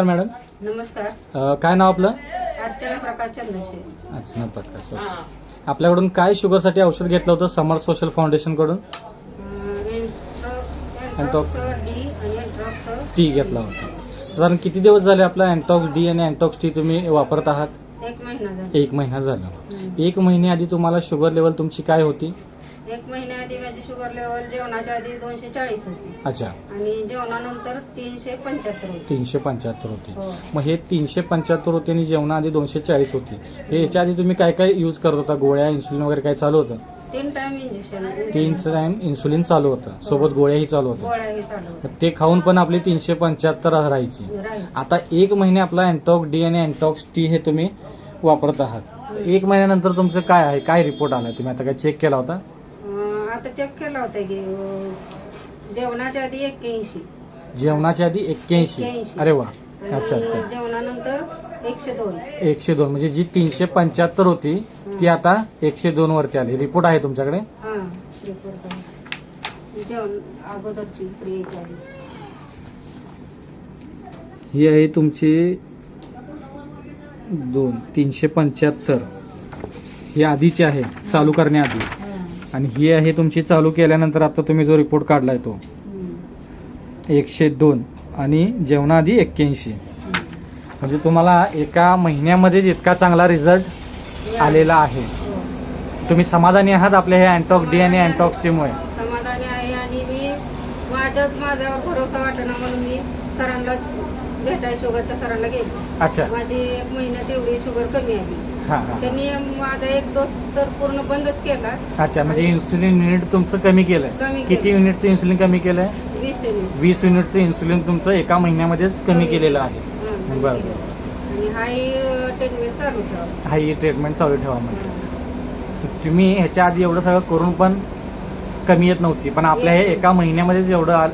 नमस्कार मॅडम. नमस्कार. अ, काय नाव आपलं? अर्चना प्रकाश चंद्रशेठ अच्छा प्रकाश ओके. आपल्याकडून काय शुगरसाठी औषध घेतलं होतं समर्थ सोशल फाउंडेशनकडून डी आणि टी घेतला होता. साधारण किती दिवस झाले आपला अँटॉक्स डी आणि अँटॉक्स टी तुम्ही वापरत आहात? एक महिना झाला. एक महिना झाला. हम्म. एक महिन्याआधी तुम्हाला शुगर लेवल तुमची काय होती? एक महिन्याआधी माझी शुगर लेवल जेवणाच्या आधी दोनशे चाळीस होती. अच्छा. आणि जेवणानंतर तीनशे पंच्याहत्तर होती. तीनशे पंच्याहत्तर होती. हो. मग हे तीनशे पंच्याहत्तर होते आणि जेवणाआधी दोनशे चाळीस होती. हे याच्या आधी तुम्ही काय काय यूज करत होता? गोळ्या इन्सुलिन वगैरे काय चालू होतं? तीन टाइम इंजेक्शन तीन टाइम इन्सुलिन चालू होतं. सोबत गोळ्याही चालू होत्या. गोळ्याही चालू होत्या. ते खाऊन पण आपली तीनशे पंच्याहत्तर राहायची. राहील आता एक महिने आपला अँटॉक्स डी आणि अँटॉक्स टी हे तुम्ही वापरत आहात. एक महिन्यानंतर तुमचं काय आहे? काय रिपोर्ट आला तुम्ही आता काय चेक केला होता? आता चेक केला होता की अं, जेवणाच्या आधी एक्क्याऐंशी. जेवणाच्या आधी एक्क्याऐंशी. 81. अरे वा. आणि अच्छा अच्छा. जेवणानंतर एकशे दोन. एकशे दोन म्हणजे जी तीनशे पंच्याहत्तर होती ती आता एकशे दोन वरती आली. रिपोर्ट आहे तुमच्याकडे? हा रिपोर्ट आहे. जेवण अगोदरची इकडे यायच्या आधी. ही आहे तुमची दोन तीनशे पंच्याहत्तर. ही आधीची आहे चालू करण्याआधी. आणि ही आहे तुमची चालू केल्यानंतर आता तुम्ही जो रिपोर्ट काढलाय तो. एकशे दोन आणि जेवणाआधी एक्क्याऐंशी. म्हणजे तुम्हाला एका महिन्यामध्येच इतका चांगला रिझल्ट आलेला आहे. तुम्ही समाधानी आहात आपल्या हे अँटॉक्स डी आणि अँटॉक्स टी मुळे? समाधानी आहे आणि मी माझ्याच माझ्यावर भरोसा म्हणून मी सरांना भेटाय शुगरच्या सरांना गेले. अच्छा. माझी एक महिन्यात एवढी शुगर कमी आली हा हा. त्यांनी माझा एक डोस तर पूर्ण बंदच केला. अच्छा म्हणजे इन्सुलिन युनिट तुमचं कमी केलंय. कमी किती केलं. युनिटचं इन्सुलिन कमी केलंय? वीस युनिट वीस युनिटचं इन्सुलिन तुमचं एका महिन्यामध्येच कमी केलेलं आहे. हा, कमी बरं. केलं. आणि हाही ट्रीटमेंट चालू ठेवा. हा ही ट्रीटमेंट चालू ठेवा म्हणजे. तुम्ही ह्याच्या आधी एवढं सगळं करून पण कमी येत नव्हती पण आपल्या हे एका महिन्यामध्येच एवढं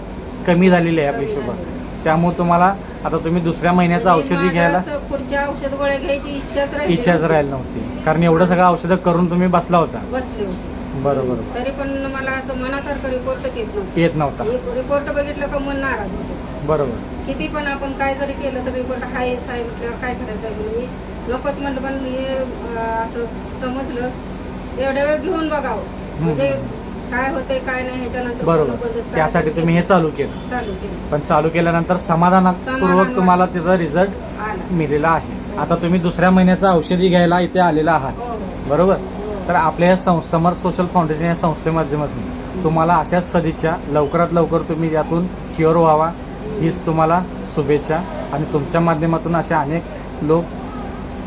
कमी झालेली आहे आपली कमी शुगर झालेली. त्यामुळे तुम्हाला आता तुम्ही दुसऱ्या महिन्याचं औषधी घ्यायला पुढच्या औषध गोळ्या घ्यायची इच्छाच राहिली इच्छाच नव्हती. राहिली नव्हती. कारण एवढं सगळं औषधं करून तुम्ही बसला होता. बसले होते. बरोबर तरी पण मला असं मनासारखं रिपोर्टच येत नव्हतं. येत नव्हता. रिपोर्ट बघितलं का मन नाराज होतं. बरोबर. किती पण आपण काय जरी केलं तर रिपोर्ट हाय आहे म्हटल्यावर काय करायचं आहे म्हणून मी नकोच म्हणलं पण हे अं, असं समजलं. एवढ्या वेळ घेऊन बघावं. म्हणजे काय काय नाही ह्याच्यानंतर पूर्ण बरोबर बंदच. त्यासाठी तुम्ही हे चालू केलं. चालू केलं. पण चालू केल्यानंतर समाधानपूर्वक समाधान तुम्हाला त्याचा रिझल्ट आला. मिळालेला आहे. आता तुम्ही दुसऱ्या महिन्याचं औषधी घ्यायला इथे आलेला आहात. हो. हो बरोबर? हो. तर आपल्या या सं- समर्थ सोशल फाउंडेशन या संस्थेमाध्यमातून तुम्हाला अशाच सदिच्छा लवकरात लवकर तुम्ही यातून क्युअर व्हावा. हीच तुम्हाला शुभेच्छा. आणि तुमच्या माध्यमातून असे अनेक लोक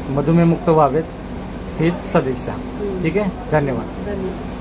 मधुमेहमुक्त व्हावेत. हीच सदिच्छा. ठीक आहे? धन्यवाद. धन्यवाद.